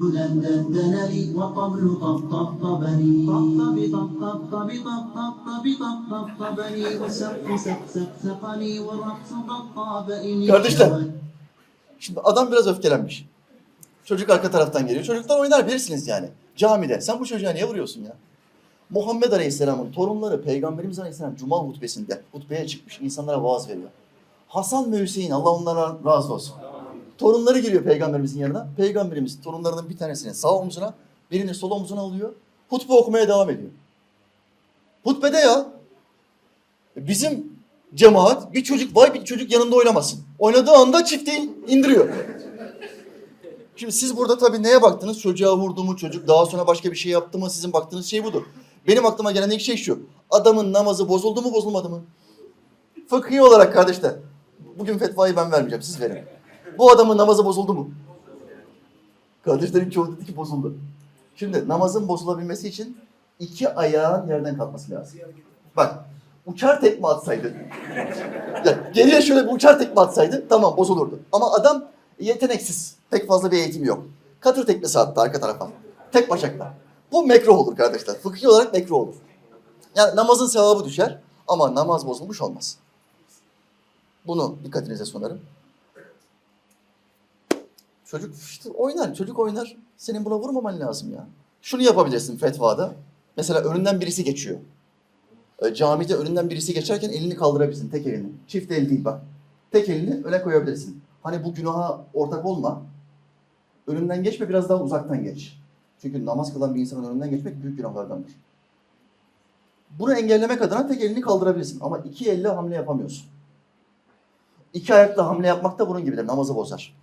Bülenden deneli ve tablu tap tap tabeni Tabi tap tap tabi tap tap tabi tap tap tabeni Ve sepku sep sep sepani ve raksu Şimdi adam biraz öfkelenmiş. Çocuk arka taraftan geliyor. Çocuklar oynar bilirsiniz yani. Camide. Sen bu çocuğa niye vuruyorsun ya? Muhammed Aleyhisselam'ın torunları Peygamberimiz Aleyhisselam Cuma hutbesinde hutbeye çıkmış. insanlara vaaz veriyor. Hasan ve Hüseyin Allah onlara razı olsun. Torunları geliyor peygamberimizin yanına. Peygamberimiz torunlarının bir tanesini sağ omzuna, birini sol omzuna alıyor. Hutbe okumaya devam ediyor. Hutbede ya. Bizim cemaat bir çocuk vay bir çocuk yanında oynamasın. Oynadığı anda çifteyi indiriyor. Şimdi siz burada tabii neye baktınız? Çocuğa vurdu mu çocuk daha sonra başka bir şey yaptı mı? Sizin baktığınız şey budur. Benim aklıma gelen ilk şey şu. Adamın namazı bozuldu mu bozulmadı mı? Fıkhi olarak kardeşler. Bugün fetvayı ben vermeyeceğim siz verin. Bu adamın namazı bozuldu mu? Kardeşlerin çoğu dedi ki bozuldu. Şimdi namazın bozulabilmesi için iki ayağın yerden kalkması lazım. Bak uçar tekme atsaydı. Ya, geriye şöyle bir uçar tekme atsaydı tamam bozulurdu. Ama adam yeteneksiz. Pek fazla bir eğitim yok. Katır tekmesi attı arka tarafa. Tek bacakla. Bu mekruh olur kardeşler. Fıkhi olarak mekruh olur. Yani namazın sevabı düşer ama namaz bozulmuş olmaz. Bunu dikkatinize sunarım. Çocuk işte oynar, çocuk oynar. Senin buna vurmaman lazım ya. Şunu yapabilirsin fetvada. Mesela önünden birisi geçiyor. E, camide önünden birisi geçerken elini kaldırabilirsin, tek elini. Çift el değil bak. Tek elini öne koyabilirsin. Hani bu günaha ortak olma. Önünden geçme, biraz daha uzaktan geç. Çünkü namaz kılan bir insanın önünden geçmek büyük günahlardandır. Bunu engellemek adına tek elini kaldırabilirsin. Ama iki elle hamle yapamıyorsun. İki ayakla hamle yapmak da bunun gibidir. Namazı bozar.